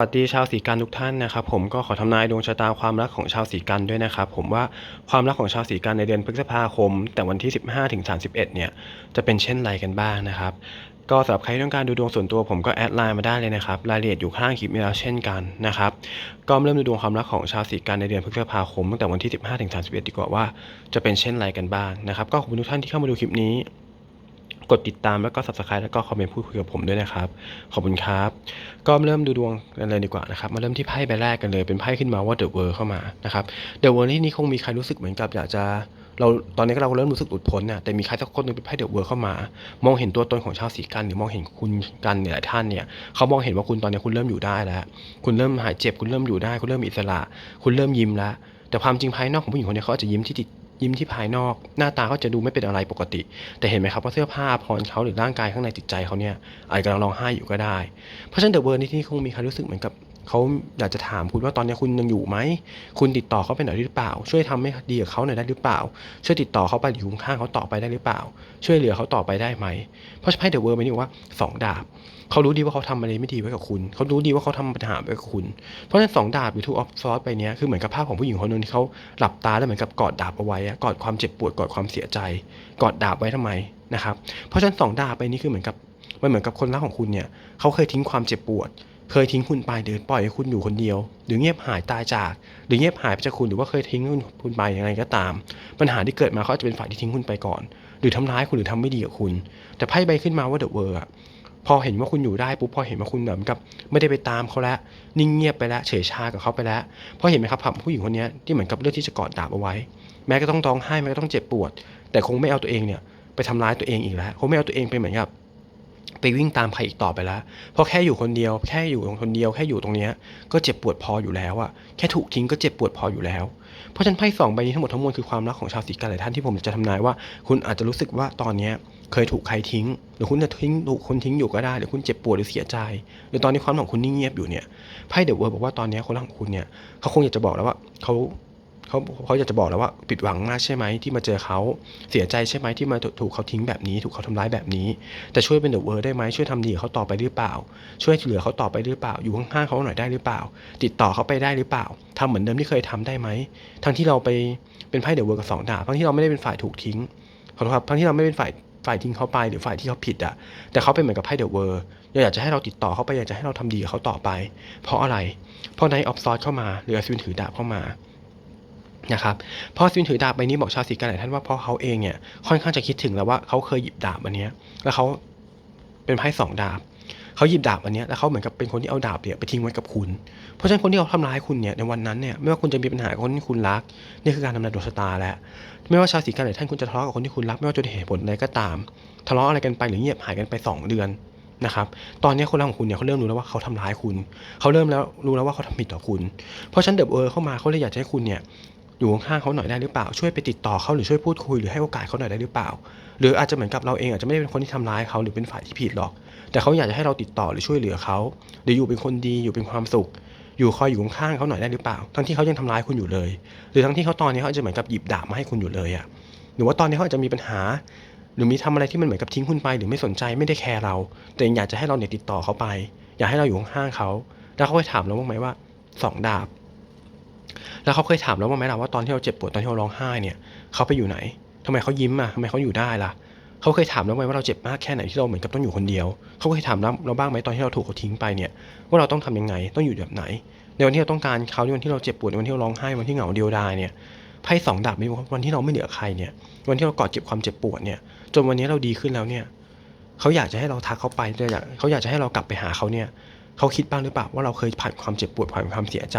สวัสดีชาวสีกันทุกท่านนะครับผมก็ขอทำนายดวงชะตาความรักของชาวสีกันด้วยนะครับผมว่าความรักของชาวสีกันในเดือนพฤษภาคม แต่วันที่ 15ถึง31เนี่ยจะเป็นเช่นไรกันบ้างนะครับก็สำหรับใครต้องการดูดวงส่วนตัวผมก็แอดไลน์มาได้เลยนะครับรายละเอียดอยู่ข้างคลิปนี้แล้วเช่นกันนะครับก็เริ่มดูดวงความรักของชาวสีกันในเดือนพฤษภาคมตั้งแต่วันที่ 15ถึง31 ดีกว่าว่าจะเป็นเช่นไรกันบ้างนะครับก็ขอบคุณทุกท่านที่เข้ามาดูคลิปนี้ กดติดตามแล้วก็ subscribe แล้วก็คอมเมนต์พูดคุยกับผมด้วยนะครับ ขอบคุณครับ ก็เริ่มดูดวงกันเลยดีกว่านะครับ มาเริ่มที่ไพ่ใบแรกกันเลย เป็นไพ่ขึ้นมาว่า The World เข้ามานะครับ The World ที่นี่คงมีใครรู้สึกเหมือนกับอยากจะเราตอนนี้เราเริ่มรู้สึกหลุดพ้นน่ะแต่มีใครสักคนนึงเป็นไพ่เดอะเวิร์เข้ามา มองเห็นตัวตนของชาวสีกัน หรือมองเห็นคุณกันเนี่ยหลายท่านเนี่ยเขามองเห็นว่าคุณตอนนี้คุณเริ่มอยู่ได้แล้ว คุณเริ่มหายเจ็บคุณเริ่มอยู่ได้ คุณเริ่มอิสระ คุณเริ่มยิ้มแล้วแต่ความจริงภายนอกของผู้หญิงคนนี้เขาอาจจะยิ้มที่ติด ยิ้มที่ภายนอก หน้าตาเขาจะดูไม่เป็นอะไรปกติ แต่เห็นไหมครับว่าเสื้อผ้าพรเขาหรือร่างกายข้างในจิตใจเขาเนี่ยอาจจะกำลังร้องไห้อยู่ก็ได้ เพราะฉะนั้นเดอะเวิร์ในที่นี้คงมีใครรู้สึกเหมือนกับ เขาอยากจะถามคุณว่าตอนนี้คุณยังอยู่ไหม คุณติดต่อเขาไปหน่อยได้หรือเปล่า ช่วยทำให้ดีกับเขาหน่อยได้หรือเปล่า ช่วยติดต่อเขาไปอยู่ข้างเขาต่อไปได้หรือเปล่า ช่วยเหลือเขาต่อไปได้ไหม เพราะไพ่เดอะเวิร์ใบนี้บอกว่าสองดาบ เขารู้ดีว่าเขาทำอะไรไม่ดีไว้กับคุณ เขารู้ดีว่าเขาทำปัญหาไว้กับคุณ เพราะฉะนั้นสองดาบหรือทูออฟซอสไปเนี้ยคือเหมือนกับภาพของผู้หญิงคนนึงที่เขาหลับตาแล้วเหมือนกับกอดดาบเอาไว้กอดความเจ็บปวดกอดความเสียใจ กอดดาบไว้ทำไมนะครับ เพราะฉะนั้นสองดาบไปนี้คือเหมือนกับมันเหมือนกับคนรักของคุณเนี่ยเขาเคยทิ้งความเจ็บปวด เคยทิ้งคุณไปหรือปล่อยให้คุณอยู่คนเดียว หรือเงียบหายตายจาก หรือเงียบหายไปจากคุณหรือว่าเคยทิ้งคุณไปยังไงก็ตาม ปัญหาที่เกิดมาเขาจะเป็นฝ่ายที่ทิ้งคุณไปก่อน หรือทำร้ายคุณหรือทำไม่ดีกับคุณ แต่ไพ่ใบขึ้นมาว่าเดอะเวอร์พอเห็นว่าคุณอยู่ได้ปุ๊บพอเห็นว่าคุณแบบกับ ไม่ได้ไปตามเขาแล้วนิ่งเงียบไปแล้วเฉยชากับเขาไปแล้วพราะเห็นไหมครับผู้หญิงคนนี้ที่เหมือนกับเลือกที่จะกอดดาบเอาไว้ แม้ก็ต้องร้องไห้แม้ก็ต้องเจ็บปวด แต่คงไม่เอาตัวเองเนี่ยไปทำร้ายตัวเองอีกแล้วคงไม่เอาตัวเองไปเหมือนกับ ไปวิ่งตามใครอีกต่อไปแล้ว เพราะแค่อยู่คนเดียว แค่อยู่คนเดียว แค่อยู่ตรงเนี้ยก็เจ็บปวดพออยู่แล้วอะแค่ถูกทิ้งก็เจ็บปวดพออยู่แล้ว เพราะฉะนันไพ่สองใบนี้ทั้งหมดทั้งมวลคือความรักของชาวสีกันหลายท่านที่ผมจะทำนายว่า คุณอาจจะรู้สึกว่าตอนเนี้ยเคยถูกใครทิ้ง หรือคุณจะทิ้งถูกคนทิ้งอยู่ก็ได้ หรือคุณเจ็บปวดหรือเสียใจ หรือตอนนี้ความของคุณนิ่งเงียบอยู่เนี่ย ไพ่เดอะเวิร์บอกว่าตอนนี้คนรักของคุณเนี่ยเขาคงอยากจะบอกแล้วว่าเขา เขาเขาอยากจะบอกแล้วว่าผิดหวังมากใช่ไหมที่มาเจอเขาเสียใจใช่ไหมที่มาถูกเขาทิ้งแบบนี้ ถูกเขาทำร้ายแบบนี้แต่ช่วยเป็นเดอะเวิร์ได้ไหมช่วยทำดีกับเขาต่อไปหรือเปล่า ช่วยเหลือเขาต่อไปหรือเปล่า อยู่ข้างๆเขาหน่อยได้หรือเปล่า ติดต่อเขาไปได้หรือเปล่าทำเหมือนเดิมที่เคยทำได้ไหมทั้งที่เราไปเป็นไพ่เดอะเวิร์กับสองดาบทั้งที่เราไม่ได้เป็นฝ่ายถูกทิ้งขอโทษครับทั้งที่เราไม่เป็นฝ่ายฝ่ายทิ้งเขาไปหรือฝ่ายที่เขาผิดอะแต่เขาเป็นเหมือนกับไพ่เดอะเวิร์อยากจะให้เราติดต่อเขาไปอยากจะให้เราทำดีกับเขาต่อไป เพราะอะไร เพราะไนออฟซอสเข้ามาหรืออสวินถือดาบเข้ามา นะครับเพราะสวินถือดาบใบนี้บอกชาวสีกันหลายท่านว่าเพราะเขาเองเนี่ยค่อนข้างจะคิดถึงแล้วว่าเขาเคยหยิบดาบอันนี้แล้วเขาเป็นไพ่สองดาบเขาหยิบดาบอันนี้แล้วเขาเหมือนกับเป็นคนที่เอาดาบเนี่ยไปทิ้งไว้กับคุณ เพราะฉะนั้นคนที่เขาทำร้ายคุณเนี่ยในวันนั้นเนี่ยไม่ว่าคุณจะมีปัญหากับคนที่คุณรัก นี่คือการทำนายดวงชะตาแล้วไม่ว่าชาวสีกันหลายท่านคุณจะทะเลาะกับคนที่คุณรักไม่ว่าจะเหตุผลใดก็ตาม ทะเลาะอะไรกันไปหรือเงียบหายกันไปสองเดือนนะครับ ตอนนี้คนรักของคุณเนี่ยเขาเริ่มรู้แล้วว่าเขาทำร้ายคุณ เขาเริ่มแล้วรู้แล้วว่าเขาทำผิดต่อคุณ เพราะฉันเดบเออเข้ามาเขาเลยอยากจะให้คุณเนี่ย อยู่ข้างเขาหน่อยได้หรือเปล่า ช่วยไปติดต่อเขาหรือช่วยพูดคุยหรือให้โอกาสเขาหน่อยได้หรือเปล่า หรืออาจจะเหมือนกับเราเองอาจจะไม่ได้เป็นคนที่ทำร้ายเขาหรือเป็นฝ่ายที่ผิดหรอก แต่เขาอยากจะให้เราติดต่อหรือช่วยเหลือเขาหรืออยู่เป็นคนดีอยู่เป็นความสุข อยู่คอยอยู่ข้างเขาหน่อยได้หรือเปล่า ทั้งที่เขายังทำร้ายคุณอยู่เลย หรือทั้งที่เขาตอนนี้เขาอาจจะเหมือนกับหยิบดาบมาให้คุณอยู่เลยอะหรือว่าตอนนี้เขาอาจจะมีปัญหา หรือมีทำอะไรที่มันเหมือนกับทิ้งคุณไปหรือไม่สนใจไม่ได้แคร์เรา แต่ยังอยากจะให้เราเนี่ยติดต่อเขาไป อยากให้เราอยู่ข้างเขา แล้วเขาเคยถามเราบ้างไหมว่าสองดาบ แล้วเขาเคยถามเราบ้างไหมล่ะว่าตอนที่เราเจ็บปวดตอนที่เราร้องไห้เนี่ยเขาไปอยู่ไหนทำไมเขายิ้มอะทำไมเขาอยู่ได้ล่ะเขาเคยถามเราไหมว่าเราเจ็บมากแค่ไหนที่เราเหมือนกับต้องอยู่คนเดียว เขาเคยถามเราเราบ้างไหมตอนที่เราถูกเขาทิ้งไปเนี่ยว่าเราต้องทำยังไงต้องอยู่แบบไหน ในวันที่เราต้องการเขาในวันที่เราเจ็บปวดในวันที่เราร้องไห้วันที่เหงาเดียวดายเนี่ยไพ่สองดาบในวันที่เราไม่เหลือใครเนี่ย วันที่เรากอดเก็บความเจ็บปวดเนี่ยจนวันนี้เราดีขึ้นแล้วเนี่ยเขาอยากจะให้เราทักเขาไปเลยอยากเขาอยากจะให้เรากลับไปหาเขาเนี่ยเขาคิดบ้างหรือเปล่าว่าเราเคยผ่านความเจ็บปวดผ่านความเสียใจ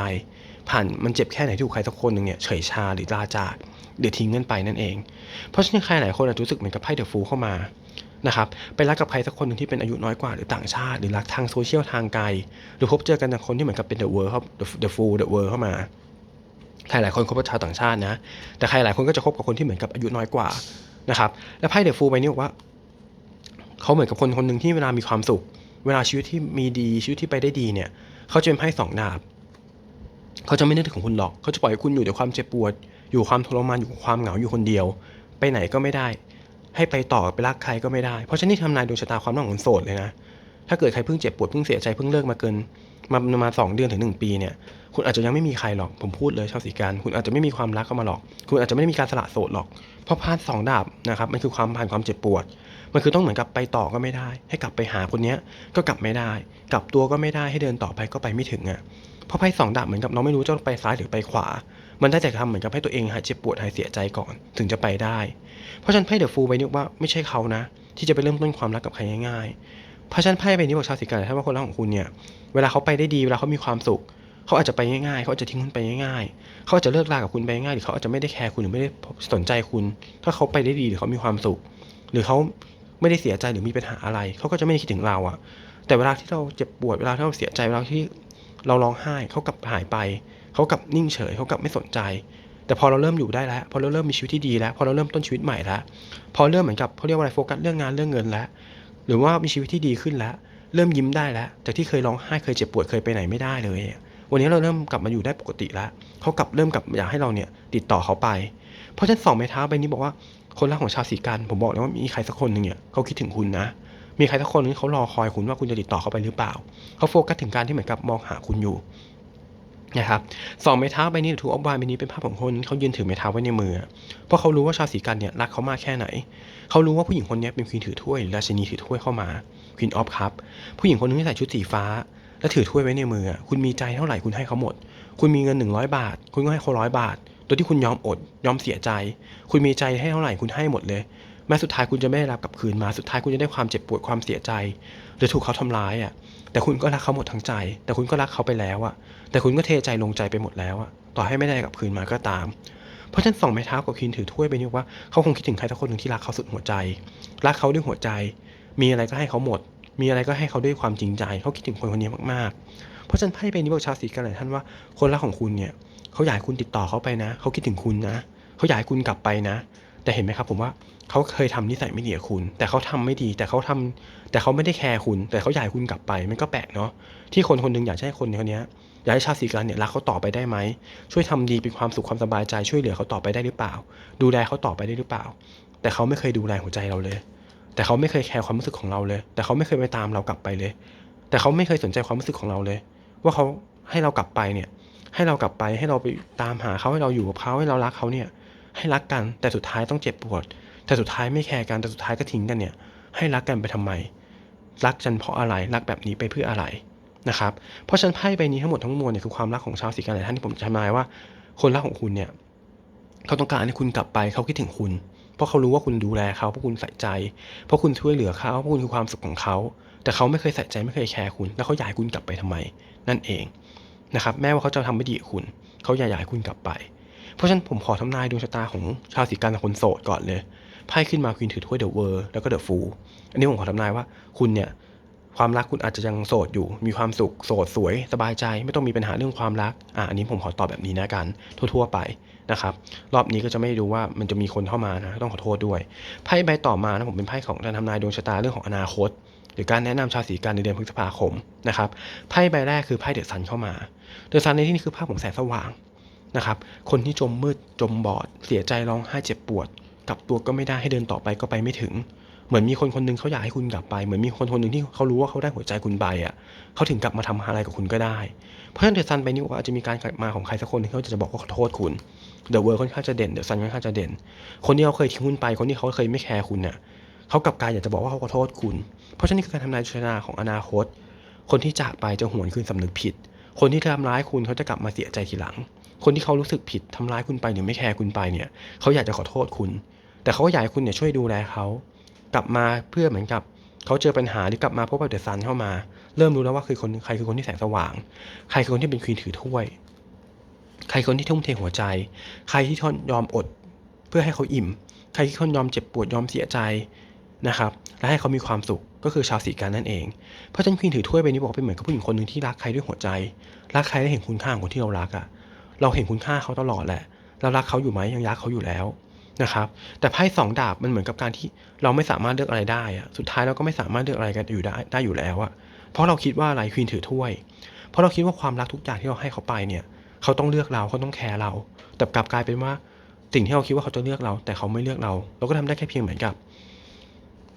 ผ่านมันเจ็บแค่ไหนที่ถูกใครสักคนหนึ่งเนี่ยเฉยชาหรือลาจากหรือทิ้งเงินไปนั่นเอง เพราะฉะนั้นใครหลายคนอาจจะรู้สึกเหมือนกับไพ่เดอะฟูเข้ามานะครับไปรักกับใครสักคนหนึ่งที่เป็นอายุน้อยกว่าหรือต่างชาติ หรือรักทางโซเชียลทางไกล หรือพบเจอกันกับคนที่เหมือนกับเป็นเดอะเวิร์ครับเดอะฟูเดอะเวิร์เข้ามาใครหลายคนคบกับชาวต่างชาตินะ แต่ใครหลายคนก็จะคบกับคนที่เหมือนกับอายุน้อยกว่านะครับและไพ่เดอะฟูใบนี้บอกว่าเขาเหมือนกับคนคนหนึ่งที่เวลามีความสุข เวลาชีวิตที่มีดีชีวิตที่ไปได้ดีเนี่ยเขาจะเป็นไพ่สองดาบ เขาจะไม่นึกถึงของคุณหรอก เขาจะปล่อยให้คุณอยู่ในความเจ็บปวด อยู่ความทรมาน อยู่ความเหงา อยู่คนเดียว ไปไหนก็ไม่ได้ ให้ไปต่อไปรักใครก็ไม่ได้ เพราะฉะนั้นนี่ทำนายดวงชะตาความรักของโสดเลยนะ ถ้าเกิดใครเพิ่งเจ็บปวดเพิ่งเสียใจเพิ่งเลิกมาเกิน มาประมาณสองเดือนถึงหนึ่งปีเนี่ย คุณอาจจะยังไม่มีใครหรอก ผมพูดเลยชาวสีกันคุณอาจจะไม่มีความรักเข้ามาหรอก คุณอาจจะไม่ได้มีการสละโสดหรอก เพราะพาดสองดาบนะครับ มันคือความผ่านความเจ็บปวด มันคือต้องเหมือนกับไปต่อก็ไม่ได้ ให้กลับไปหาคนเนี้ยก็กลับไม่ได้ กลับตัวก็ไม่ได้ ให้เดินต่อไปก็ไปไม่ถึงอะ เพราะไพ่สองดาบเหมือนกับเราไม่รู้จะไปซ้ายหรือไปขวา มันได้แต่ทำเหมือนกับให้ตัวเองหายเจ็บปวดหายเสียใจก่อน ถึงจะไปได้ เพราะฉันไพ่เดอะฟูลใบนี้บอกว่าไม่ใช่เขานะ ที่จะไปเริ่มต้นความรักกับใครง่ายๆเพราะฉันไพ่ใบนี้บอกชาวสิงห์ถ้าว่าคนรักของคุณเนี่ยเวลาเขาไปได้ดีเวลาเขามีความสุขเขาอาจจะไปง่ายๆ เขาอาจจะทิ้งคุณไปง่ายๆ เขาอาจจะเลิกลากับคุณไปง่ายหรือเขาอาจจะไม่ได้แคร์คุณหรือไม่ได้สนใจคุณ ถ้าเขาไปได้ดีหรือเขามีความสุข หรือเขาไม่ได้เสียใจหรือมีปัญหาอะไร เขาก็จะไม่ได้คิดถึงเราอะแต่เวลาที่เราเจ็บปวดเวลาที่เราเสียใจเวลาที่ เราร้องไห้เขากลับหายไป เขากลับนิ่งเฉยเขากลับไม่สนใจ แต่พอเราเริ่มอยู่ได้แล้ว พอเราเริ่มมีชีวิตที่ดีแล้ว พอเราเริ่มต้นชีวิตใหม่แล้วพอเริ่มเหมือนกับเขาเรียกว่าอะไรโฟกัสเรื่องงานเรื่องเงินแล้ว หรือว่ามีชีวิตที่ดีขึ้นแล้ว เริ่มยิ้มได้แล้ว จากที่เคยร้องไห้เคยเจ็บปวดเคยไปไหนไม่ได้เลย วันนี้เราเริ่มกลับมาอยู่ได้ปกติแล้วเขากลับเริ่มกลับอยากให้เราเนี่ยติดต่อเขาไป เพราะฉะนั้นสองไม้เท้าใบนี้บอกว่าคนรักของชาวสีกันผมบอกเลยว่ามีใครสักคนหนึ่งเนี่ยเขาคิดถึงคุณนะ มีใครสักคนนึงเขารอคอยคุณว่าคุณจะติดต่อเขาไปหรือเปล่า เขาโฟกัสถึงการที่เหมือนกับมองหาคุณอยู่นะครับสองไม้เท้าใบนี้หรือทูออฟวายใบนี้เป็นภาพของคนเขายืนถือไม้เท้าไว้ในมือ เพราะเขารู้ว่าชาวสีกันเนี่ยรักเขามากแค่ไหน เขารู้ว่าผู้หญิงคนนี้เป็นควีนถือถ้วยหรือราชินีถือถ้วยเข้ามาควีนออฟครับผู้หญิงคนนึงที่ใส่ชุดสีฟ้า และถือถ้วยไว้ในมือ คุณมีใจเท่าไหร่คุณให้เขาหมด คุณมีเงิน 100 บาท คุณก็ให้เขาร้อยบาทโดยที่คุณยอมอดยอมเสียใจ คุณมีใจให้เท่าไหร่คุณให้หมดเลย แม้สุดท้ายคุณจะไม่ได้รับกลับคืนมา สุดท้ายคุณจะได้ความเจ็บปวดความเสียใจ หรือถูกเขาทำร้ายอะ แต่คุณก็รักเขาหมดทั้งใจ แต่คุณก็รักเขาไปแล้วอะ แต่คุณก็เทใจลงใจไปหมดแล้วอะ ต่อให้ไม่ได้กลับคืนมาก็ตาม เพราะฉะนั้นสองไม้เท้ากับคินถือถ้วยไปนี่ว่าเขาคงคิดถึงใครสักคนหนึ่งที่รักเขาสุดหัวใจ รักเขาด้วยหัวใจ มีอะไรก็ให้เขาหมด มีอะไรก็ให้เขาด้วยความจริงใจ เขาคิดถึงคนคนนี้มากๆ เพราะฉะนั้นไพ่ใบนี้บอกชาวสีกันหลายท่านว่าคนรักของคุณเนี่ยเขาอยากให้คุณติดต่อเขาไปนะ เขาคิดถึงคุณนะ เขาอยากให้คุณกลับไปนะ แต่เห็นไหมครับ ผมว่าเขาเคยทำนิสัยไม่ดีกับคุณ แต่เขาทำไม่ดี แต่เขาทำแต่เขาไม่ได้แคร์คุณ แต่เขาอยากคุณกลับไป มันก็แปลกเนาะที่คนคนหนึงอยากให้คนคนนี้อยากให้ชาวสีกันเนี่ยรักเขาต่อไปได้ไหมช่วยทำดีเป็นความสุขความสบายใจช่วยเหลือเขาต่อไปได้หรือเปล่า ดูแลเขาต่อไปได้หรือเปล่า แต่เขาไม่เคยดูแลหัวใจเราเลย แต่เขาไม่เคยแคร์ความรู้สึกของเราเลย แต่เขาไม่เคยไปตามเรากลับไปเลย แต่เขาไม่เคยสนใจความรู้สึกของเราเลย ว่าเขาให้เรากลับไปเนี่ยให้เรากลับไปให้เราไปตามหาเขาให้เราอยู่กับเขาให้เรารักเขาเนี่ย ให้รักกันแต่สุดท้ายต้องเจ็บปวด แต่สุดท้ายไม่แคร์กันแต่สุดท้ายก็ทิ้งกันเนี่ย ให้รักกันไปทำไม รักกันเพราะอะไรรักแบบนี้ไปเพื่ออะไรนะครับ เพราะฉะนันไพ่ใบนี้ทั้งหมดทั้งมวลเนี่ยคือความรักของชาวสีกันหลายท่านที่ผมจะทำนายว่า คนรักของคุณเนี่ยเขาต้องการให้คุณกลับไปเขาคิดถึงคุณ เพราะเขารู้ว่าคุณดูแลเขาเพราะคุณใส่ใจ เพราะคุณช่วยเหลือเขาเพราะคุณคือความสุขของเขา แต่เขาไม่เคยใส่ใจไม่เคยแคร์คุณ แล้วเขาอยากให้คุณกลับไปทำไม นั่นเองนะครับแม้ว่าเขาจะทำไม่ดีกับคุณ เขาอยากให้คุณกลับไป เพราะฉะนั้นผมขอทำนายดวงชะตาของชาวสีกันคนโสดก่อนเลยไพ่ขึ้นมาควีนถือถ้วยเดอะเวอร์แล้วก็เดอะฟูลอันนี้ผมขอทำนายว่าคุณเนี่ยความรักคุณอาจจะยังโสดอยู่ มีความสุขโสดสวย สบายใจ ไม่ต้องมีปัญหาเรื่องความรัก อะอันนี้ผมขอตอบแบบนี้นะกัน ทั่วๆไปนะครับ รอบนี้ก็จะไม่รู้ว่ามันจะมีคนเข้ามานะ ต้องขอโทษด้วย ไพ่ใบต่อมานะผมเป็นไพ่ของการทำนายดวงชะตาเรื่องของอนาคต หรือการแนะนำชาวสีกันในเดือนพฤษภาคมนะครับ ไพ่ใบแรกคือไพ่เดอะซันเข้ามา เดอะซันในที่นี้คือภาพของแสงสว่าง นะครับ คนที่จมมืดจมบอด เสียใจร้องไห้เจ็บปวด กลับตัวก็ไม่ได้ให้เดินต่อไปก็ไปไม่ถึง เหมือนมีคนคนหนึงเขาอยากให้คุณกลับไป เหมือนมีคนคนหนึ่งที่เขารู้ว่าเขาได้หัวใจคุณไปอะเขาถึงกลับมาทำอะไรกับคุณก็ได้ เพราะฉะนั้นเดอะซันไปนี่ว่าอาจจะมีการกลับมาของใครสักคนที่เขาจะบอกว่าขอโทษคุณเดอะเวิร์ค่อนข้างจะเด่นเดอะซันค่อนข้างจะเด่น คนที่เขาเคยทิ้งคุณไป คนที่เขาเคยไม่แคร์คุณเนี่ยเขากลับกลายอยากจะบอกว่าเขาขอโทษคุณ เพราะฉะนั้นคือการทำนายชะตาของอนาคต คนที่จากไปจะหวนคืนสำนึกผิด คนที่ทำร้ายคุณเขาจะกลับมาเสียใจทีหลัง คนที่เขารู้สึกผิดทำร้ายคุณไปหรือไม่แคร์คุณไปเนี่ยเขาอยากจะขอโทษคุณ แต่เขาก็อยากให้คุณเนี่ยช่วยดูแลเขากลับมาเพื่อเหมือนกับเขาเจอปัญหาหรือกลับมาพบกับเดอะซันเข้ามา เริ่มรู้แล้วว่าคือคนใครคือคนที่แสงสว่าง ใครคือคนที่เป็นควีนถือถ้วย ใครคือคนที่ทุ่มเทหัวใจ ใครที่ทนยอมอด เพื่อให้เขาอิ่ม ใครที่ทนยอมเจ็บปวดยอมเสียใจนะครับและให้เขามีความสุขก็คือชาวสีกันนั่นเอง เพราะฉันควีนถือถ้วยใบนี้บอกเป็นเหมือนกับผู้หญิงคนหนึ่งที่รักใครด้วยหัวใจ รักใครและเห็นคุณค่าของคนที่เรารักอะ่ะ เราเห็นคุณค่าเขาตลอดแหละ เรารักเขาอยู่ไหมยังรักเขาอยู่แล้วนะครับ แต่ไพ่สองดาบมันเหมือนกับการที่เราไม่สามารถเลือกอะไรได้อะสุดท้ายเราก็ไม่สามารถเลือกอะไรกันอยู่ได้ได้อยู่แล้วอะเพราะเราคิดว่าอะไรควีนถือถ้วย เพราะเราคิดว่าความรักทุกอย่างที่เราให้เขาไปเนี่ย เขาต้องเลือกเราเขาต้องแคร์เรา แต่กลับกลายเป็นว่าสิ่งที่เราคิดว่าเขาจะเลือกเรา แต่เขาไม่เลือกเรา เราก็ทำได้แค่เพียงเหมือนกับ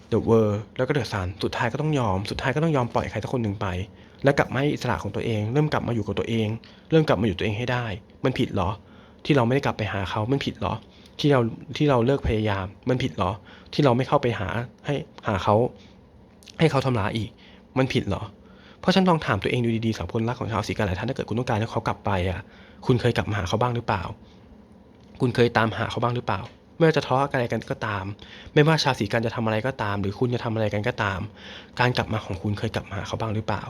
เดอะเวอร์แล้วก็เดอะซันสุดท้ายก็ต้องยอม สุดท้ายก็ต้องยอมปล่อยใครสักคนหนึ่งไป แล้วกลับมาอิสระของตัวเอง เริ่มกลับมาอยู่กับตัวเอง เริ่มกลับมาอยู่ตัวเองให้ได้ มันผิดเหรอ ที่เราไม่ได้กลับไปหาเขา มันผิดเหรอ ที่เราที่เราเลิกพยายาม มันผิดเหรอ ที่เราไม่เข้าไปหาให้หาเขา ให้เขาทำร้ายอีก มันผิดเหรอ เพราะฉันลองถามตัวเองดูดีๆสำหรับคนรักของชาวสีกันหลายท่านถ้าเกิดคุณต้องการให้เขากลับไปอะ คุณเคยกลับมาหาเขาบ้างหรือเปล่า คุณเคยตามหาเขาบ้างหรือเปล่า ไม่ว่าจะทะเลาะอะไรกันก็ตาม ไม่ว่าชาวสีกันจะทำอะไรก็ตาม หรือคุณจะทำอะไรกันก็ตาม การกลับมาของคุณเคยกลับมาหาเขาบ้างหรือเปล่า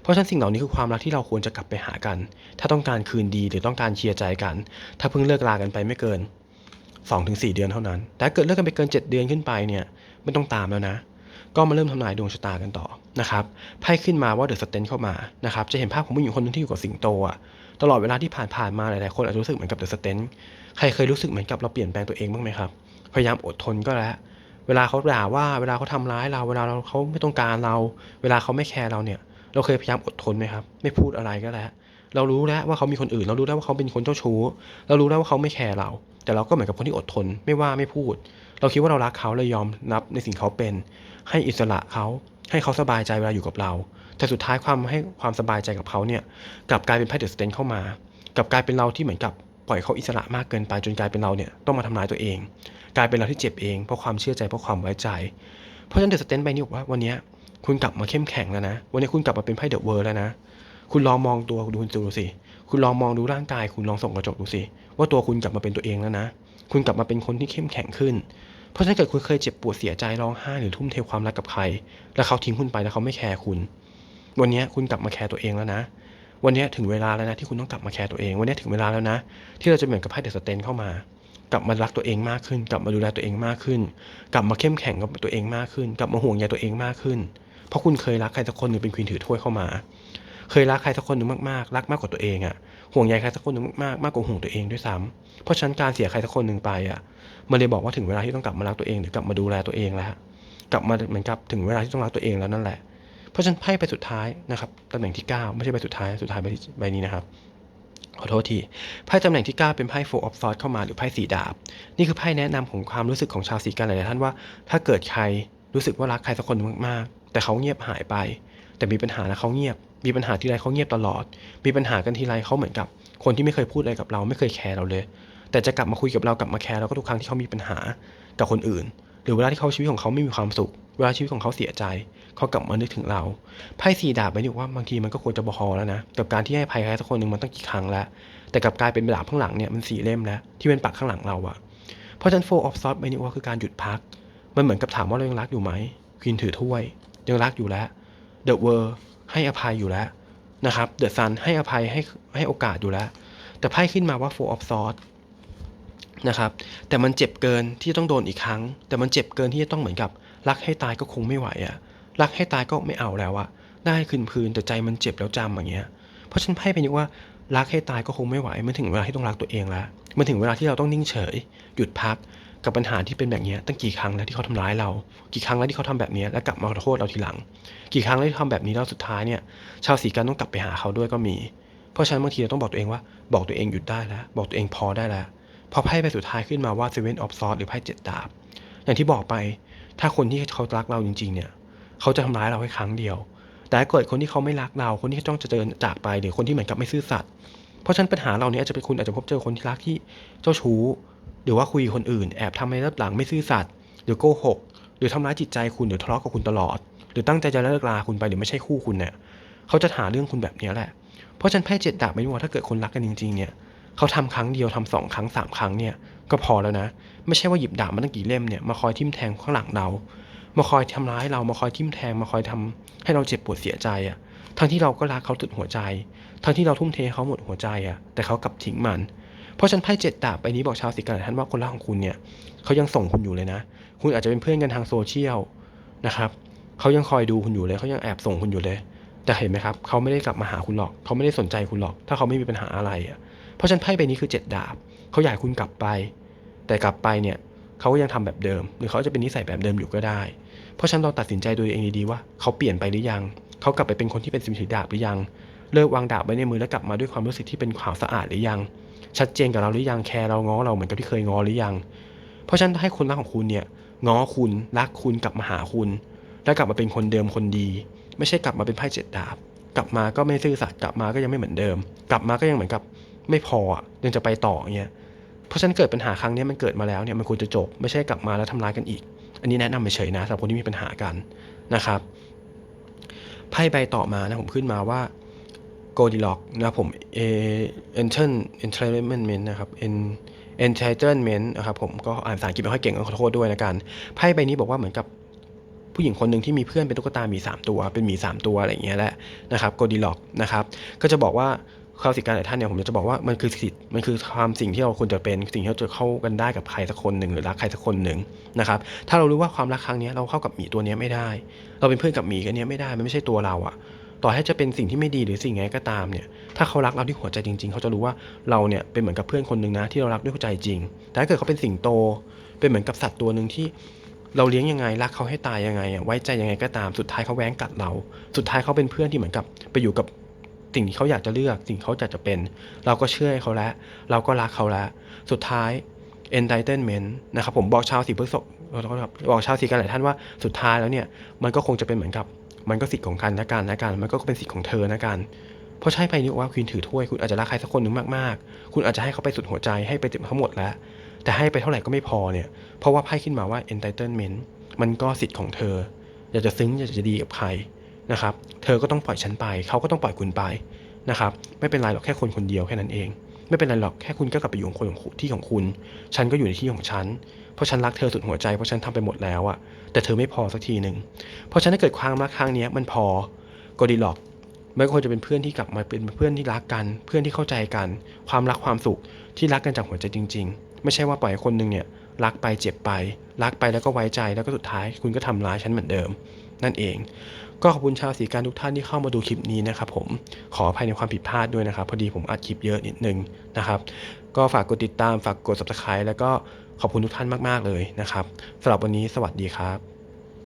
เพราะฉะนั้นสิ่งเหล่านี้คือความรักที่เราควรจะกลับไปหากัน ถ้าต้องการคืนดีหรือต้องการเคลียร์ใจกัน ถ้าเพิ่งเลิกลากันไปไม่เกิน2-4 เดือนเท่านั้น แต่เกิดเลิกกันไปเกิน 7 เดือนขึ้นไปเนี่ยไม่ต้องตามแล้วนะ ก็มาเริ่มทำนายดวงชะตากันต่อนะครับไพ่ขึ้นมาว่าเดอะสเตนเข้ามานะครับจะเห็นภาพของผู้หญิงคนนึงที่อยู่กับสิงโตอะตลอดเวลาที่ผ่านๆมาหลายๆคนอาจจะรู้สึกเหมือนกับเดอะสเตนใครเคยรู้สึกเหมือนกับเราเปลี่ยนแปลงตัวเองบ้างไหมครับพยายามอดทนก็แล้วเวลาเขาด่าว่าเวลาเขาทำร้ายเราเวลาเราเขาไม่ต้องการเรา เวลาเขาไม่แคร์เราเนี่ย เราเคยพยายามอดทนไหมครับ ไม่พูดอะไรก็แล้วเรารู้แล้วว่าเขามีคนอื่น เรารู้แล้วว่าเขาเป็นคนเจ้าชู้ เรารู้แล้วว่าเขาไม่แคร์เรา แต่เราก็เหมือนกับคนที่อดทน ไม่ว่าไม่พูด เราคิดว่าเรารักเขาเลยยอมรับในสิ่งเขาเป็น ให้อิสระเขาให้เขาสบายใจเวลาอยู่กับเรา แต่สุดท้ายความให้ความสบายใจกับเขาเนี่ยกลับกลายเป็นไพ่เดอะสเตนเข้ามากลับกลายเป็นเราที่เหมือนกับปล่อยเขาอิสระมากเกินไปจนกลายเป็นเราเนี่ยต้องมาทำร้ายตัวเอง กลายเป็นเราที่เจ็บเองเพราะความเชื่อใจเพราะความไว้ใจ เพราะฉะนั้นเดอะสเตนใบนี้บอกว่าวันนี้คุณกลับมาเข้มแข็งแล้วนะ วันนี้คุณกลับมาเป็นไพ่เดอะเวิร์แล้วนะ คุณลองมองตัวดูคุณดูสิ คุณลองมองดูร่างกาย คุณลองส่องกระจกดูสิ ว่าตัวคุณกลับมาเป็นตัวเองแล้วนะ คุณกลับมาเป็นคนที่เข้มแข็งขึ้น เพราะฉะนั้นเกิดคุณเคยเจ็บปวดเสียใจร้องไห้หรือทุ่มเทความรักกับใคร แล้วเขาทิ้งคุณไปแล้วเขาไม่แคร์คุณ วันนี้คุณกลับมาแคร์ตัวเองแล้วนะ วันนี้ถึงเวลาแล้วนะที่คุณต้องกลับมาแคร์ตัวเอง วันนี้ถึงเวลาแล้วนะ ที่เราจะเหมือนกับไพ่เดอะสเตนเข้ามา กลับมารักตัวเองมากขึ้น กลับมาดูแลตัวเองมากขึ้น กลับมาเข้มแข็งกับตัวเองมากขึ้น กลับมาห่วงใยตัวเองมากขึ้น เพราะคุณเคยรักใครสักคนหนึ่งเป็นควีนถือถ้วยเข้ามา เคยรักใครสักคนหนึ่งมากๆ รักมากกว่าตัวเองอะห่วงใยใครสักคนหนึ่งมากๆมากกว่าห่วงตัวเองด้วยซ้ำเพราะฉะนั้นการเสียใครสักคนหนึ่งไปอะ มันเลยบอกว่าถึงเวลาที่ต้องกลับมารักตัวเองหรือกลับมาดูแลตัวเองแล้วกลับมาเหมือนกับถึงเวลาที่ต้องรักตัวเองแล้วนั่นแหละ เพราะฉะนั้นไพ่ใบสุดท้ายนะครับตำแหน่งที่ 9 ไม่ใช่ใบสุดท้ายสุดท้ายใบที่ใบนี้นะครับขอโทษที ไพ่ตำแหน่งที่ 9 เป็นไพ่ Four of Swords เข้ามาหรือไพ่สีดาบ นี่คือไพ่แนะนำของความรู้สึกของชาวสีกันหลายๆท่านว่า ถ้าเกิดใครรู้สึกว่ารักใครสักคนมากๆ แต่เขาเงียบหายไป แต่มีปัญหาแล้วเขาเงียบ มีปัญหาทีไรเขาเงียบตลอด มีปัญหากันทีไรเขาเหมือนกับ คนที่ไม่เคยพูดอะไรกับเราไม่เคยแคร์เราเลย แต่จะกลับมาคุยกับเรากลับมาแคร์เราก็ทุกครั้งที่เขามีปัญหากับคนอื่น หรือเวลาที่เขาชีวิตของเขาไม่มีความสุข เวลาชีวิตของเขาเสียใจ เขากลับมานึกถึงเราไพ่สีดาบไปนี่ว่าบางทีมันก็ควรจะพอแล้วนะกับการที่ให้ภัยใครสักคนหนึ่งมันตั้งกี่ครั้งแล้วแต่กับกลายเป็นดาบข้างหลังเนี่ยมันสี่เล่มแล้วที่เป็นปักข้างหลังเราอะเพราะฉะนั้น four of swords ใบนี้ว่าคือการหยุดพัก มันเหมือนกับถามว่าเรายังรักอยู่ไหมควีนถือถ้วย ยังรักอยู่แล้ว the world ให้อภัยอยู่แล้วนะครับ the sun ให้อภัยให้ให้โอกาสอยู่แล้ว แต่ไพ่ขึ้นมาว่า four of swords นะครับ แต่มันเจ็บเกินที่จะต้องโดนอีกครั้ง แต่มันเจ็บเกินที่จะต้องเหมือนกับ รักให้ตายก็คงไม่ไหวอะรักให้ตายก็ไม่เอาแล้วอะได้คืนพื้นแต่ใจมันเจ็บแล้วจำอย่างเงี้ย เพราะฉันไพ่เป็นว่ารักให้ตายก็คงไม่ไหวมันถึงเวลาที่ต้องรักตัวเองแล้วมันถึงเวลาที่เราต้องนิ่งเฉย หยุดพักกับปัญหาที่เป็นแบบนี้ตั้งกี่ครั้งแล้วที่เขาทำร้ายเรา กี่ครั้งแล้วที่เขาทำแบบนี้แล้วกลับมาขอโทษเราทีหลัง กี่ครั้งแล้วที่ทำแบบนี้แล้วสุดท้ายเนี่ย ชาวสีกันต้องกลับไปหาเขาด้วยก็มี เพราะฉะนั้นบางทีเราต้องบอกตัวเองว่า บอกตัวเองหยุดได้แล้ว บอกตัวเองพอได้แล้ว พอไพ่ใบสุดท้ายขึ้นมาว่า Seven of Swords หรือไพ่เจ็ดดาบ อย่างที่บอกไป ถ้าคนที่เขารักเราจริง ๆ เนี่ย เขาจะทำร้ายเราแค่ครั้งเดียว แต่ถ้าเกิดคนที่เขาไม่รักเรา คนที่ต้องจะเดินจากไป หรือคนที่เหมือนกับไม่ซื่อสัตย์ เพราะฉะนั้นปัญหาเราเนี้ยอาจจะเป็นคุณอาจจะพบเจอคนที่รักที่เจ้าชู้ หรือว่าคุยคนอื่น แอบทำในรับหลังไม่ซื่อสัตย์หรือโกหก หรือทำร้ายจิตใจคุณหรือทะเลาะกับคุณตลอด หรือตั้งใจจะเลิกลาคุณไปหรือไม่ใช่คู่คุณเนี่ย เขาจะหาเรื่องคุณแบบนี้แหละ เพราะฉะนันไพ่เจ็ดดาบไม่รู้ว่าถ้าเกิดคนรักกันจริงๆเนี่ย เขาทำครั้งเดียวทำสองครั้งสามครั้งเนี่ยก็พอแล้วนะ ไม่ใช่ว่าหยิบดาบมาตั้งกี่เล่มเนี่ยมาคอยทิ่มแทงข้างหลังเรา มาคอยทำร้ายเรามาคอยทิ่มแทงมาคอยทำให้เราเจ็บปวดเสียใจอะ่ะทั้งที่เราก็รักเขาสุดหัวใจ ทั้งที่เราทุ่มเทเขาหมดหัวใจอะ่ะแต่เขากลับทิ้งมัน เพราะฉันไพ่เจ็ดดาบไปนี้บอกชาวสิกันท่านว่าคนรักของคุณเนี่ยเขายังส่งคุณอยู่เลยนะ คุณอาจจะเป็นเพื่อนกันทางโซเชียลนะครับเขายังคอยดูคุณอยู่เลยเขายังแอบส่งคุณอยู่เลยแต่เห็นไหมครับเขาไม่ได้กลับมาหาคุณหรอกเขาไม่ได้สนใจคุณหรอก ถ้าเขาไม่มีปัญหาอะไรอะ เพราะฉะนั้นไพ่ใบนี้คือเจ็ดดาบเขาอยากคุณกลับไป แต่กลับไปเนี่ยเขาก็ยังทำแบบเดิม หรือเขาจะเป็นนิสัยแบบเดิมอยู่ก็ได้ เพราะฉะนั้นเราตัดสินใจดูเองดีๆว่าเขาเปลี่ยนไปหรือยังเขากลับไปเป็นคนที่เป็นสิมถือดาบหรือยัง เลิกวางดาบไว้ในมือแล้วกลับมาด้วยความรู้สึกที่เป็นขาวสะอาดหรือยัง ชัดเจนกับเราหรือยังแคร์เราง้อเราเหมือนกับที่เคยง้อหรือยัง เพราะฉะนั้นให้คนรักของคุณเนี่ยง้อคุณรักคุณกลับมาหาคุณ แล้วกลับมาเป็นคนเดิมคนดี ไม่ใช่กลับมาเป็นไพ่เจ็ดดาบ กลับมาก็ไม่ซื่อสัตย์กลับมาก็ยังไม่เหมือนเดิม กลับมาก็ยังเหมือนกับ ไม่พออะยังจะไปต่อเงี้ยเพราะฉะนั้นเกิดปัญหาครั้งนี้มันเกิดมาแล้วเนี่ยมันควรจะจบไม่ใช่กลับมาแล้วทำร้ายกันอีก อันนี้แนะนำไปเฉยๆนะสำหรับคนที่มีปัญหากันนะครับไพ่ใบต่อมานะผมขึ้นมาว่า g o d i l o c k นะผม e n t e r entertainment นะครับ en entertainment นะครับผมก็อ่านภาษาอังกฤษไม่ค่อยเก่งขอโทษด้วยนะกันไพ่ใบนี้บอกว่าเหมือนกับผู้หญิงคนหนึ่งที่มีเพื่อนเป็นตุ๊กตาหมี3 ตัว เป็นหมี 3 ตัวอะไรอย่างเงี้ยแหละนะครับโกดีล็อกนะครับก็จะบอกว่า ข้าสิทธิการหลายท่านเนี่ยผมจะบอกว่ามันคือสิทธิ์มันคือความสิ่งที่เราควรจะเป็นสิ่งที่เราจะเข้ากันได้กับใครสักคนหนึ่งหรือรักใครสักคนหนึ่งนะครับถ้าเรารู้ว่าความรักครั้งนี้เราเข้ากับหมีตัวนี้ไม่ได้ เราเป็นเพื่อนกับหมีกันเนี้ยไม่ได้มันไม่ใช่ตัวเราอะต่อให้จะเป็นสิ่งที่ไม่ดีหรือสิ่งไงก็ตามเนี่ย ถ้าเขารักเราที่หัวใจจริง ๆ เขาจะรู้ว่าเราเนี่ยเป็นเหมือนกับเพื่อนคนหนึ่งนะที่เรารักด้วยหัวใจจริง แต่ถ้าเกิดเขาเป็นสิ่งโต เป็นเหมือนกับสัตว์ตัวหนึ่งที่ เราเลี้ยงยังไงรักเขาให้ตายยังไงไว้ใจยังไงก็ตาม สุดท้ายเขาแว้งกัดเรา สุดท้ายเขาเป็นเพื่อนที่เหมือนกับไปอยู่กับ สิ่งที่เขาอยากจะเลือก สิ่งที่เขาอยากจะเป็น เราก็เชื่อให้เขาแล้ว เราก็รักเขาแล้ว สุดท้าย enlightenment นะครับผมบอกชาวสีพฤษภบอกชาวสีกันหลายท่านว่าสุดท้ายแล้วเนี่ยมันก็คงจะเป็นเหมือนกับ มันก็สิทธิ์ของกันและกันและกัน มันก็เป็นสิทธิ์ของเธอนะกันเพราะใช่ไปนี้ว่าคุณถือถ้วยคุณอาจจะรักใครสักคนหนึ่งมากๆ คุณอาจจะให้เขาไปสุดหัวใจให้ไปเต็มทั้งหมดแล้ว แต่ให้ไปเท่าไหร่ก็ไม่พอเนี่ย เพราะว่าไพ่ขึ้นมาว่า entitlement มันก็สิทธิ์ของเธอ อยากจะซึ้งอยากจะดีกับใคร นะครับ เธอก็ต้องปล่อยฉันไป เขาก็ต้องปล่อยคุณไปนะครับ ไม่เป็นไรหรอกแค่คนคนเดียวแค่นั้นเอง ไม่เป็นไรหรอกแค่คุณก็กลับไปอยู่ของคนของที่ของคุณ ฉันก็อยู่ในที่ของฉัน เพราะฉันรักเธอสุดหัวใจเพราะฉันทำไปหมดแล้วอะแต่เธอไม่พอสักทีหนึ่งเพราะฉันถ้าเกิดความรักครั้งนี้มันพอก็ดีหรอกไม่ควรจะเป็นเพื่อนที่กลับมาเป็นเพื่อนที่รักกัน เพื่อนที่เข้าใจกัน ความรักความสุขที่รักกันจากหัวใจจริง ๆ ไม่ใช่ว่าปล่อยคนหนึ่งเนี่ยรักไปเจ็บไป รักไปแล้วก็ไว้ใจแล้วก็สุดท้าย คุณก็ทำร้ายฉันเหมือนเดิม นั่นเอง ก็ขอบคุณชาวสีการทุกท่านที่เข้ามาดูคลิปนี้นะครับผมขออภัยในความผิดพลาดด้วยนะครับ พอดีผมอัดคลิปเยอะนิดนึงนะครับ ก็ฝากกดติดตามฝากกด subscribe แล้วก็ขอบคุณทุกท่านมาก ๆ เลยนะครับสำหรับวันนี้สวัสดีครับ